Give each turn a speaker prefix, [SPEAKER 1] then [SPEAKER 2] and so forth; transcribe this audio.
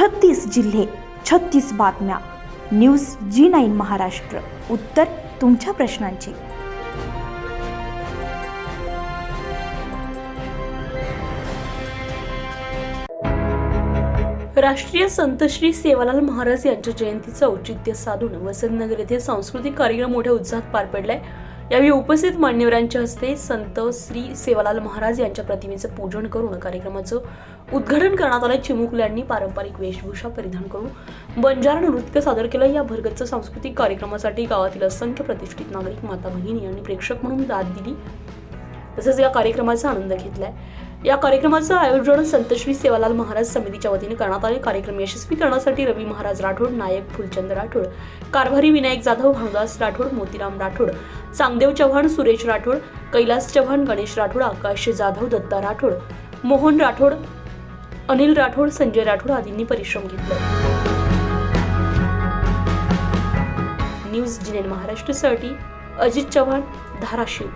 [SPEAKER 1] छत्तीस जिल्हे छत्तीस बातम्या. News G nine Maharashtra. उत्तर तुमच्या प्रश्नांची.
[SPEAKER 2] राष्ट्रीय संत श्री सेवालाल महाराज यांच्या जयंतीचं औचित्य साधून वसंतनगर येथे सांस्कृतिक कार्यक्रम मोठ्या उत्साहात पार पडलाय. यावेळी उपस्थित मान्यवरांच्या हस्ते संत श्री सेवालाल महाराज यांच्या प्रतिमेचं पूजन करून कार्यक्रमाचं उद्घाटन करण्यात आलं. चिमुकल्यांनी पारंपरिक वेशभूषा परिधान करून बंजारा नृत्य सादर केलं. या भरगच्च सांस्कृतिक कार्यक्रमासाठी गावातील असंख्य प्रतिष्ठित नागरिक माता भगिनी यांनी प्रेक्षक म्हणून दाद दिली. तसंच या कार्यक्रमाचा आनंद घेतलाय. या कार्यक्रमाचं आयोजन संतश्री सेवालाल महाराज समितीच्या वतीने करण्यात आले. कार्यक्रम यशस्वी करण्यासाठी रवी महाराज राठोड नायक फुलचंद राठोड कारभारी विनायक जाधव भानुदास राठोड मोतीराम राठोड चांगदेव चव्हाण सुरेश राठोड कैलास चव्हाण गणेश राठोड आकाश जाधव दत्ता राठोड मोहन राठोड अनिल राठोड संजय राठोड आदींनी परिश्रम घेतले. न्यूज जिनेन महाराष्ट्रसाठी अजित चव्हाण धाराशिव.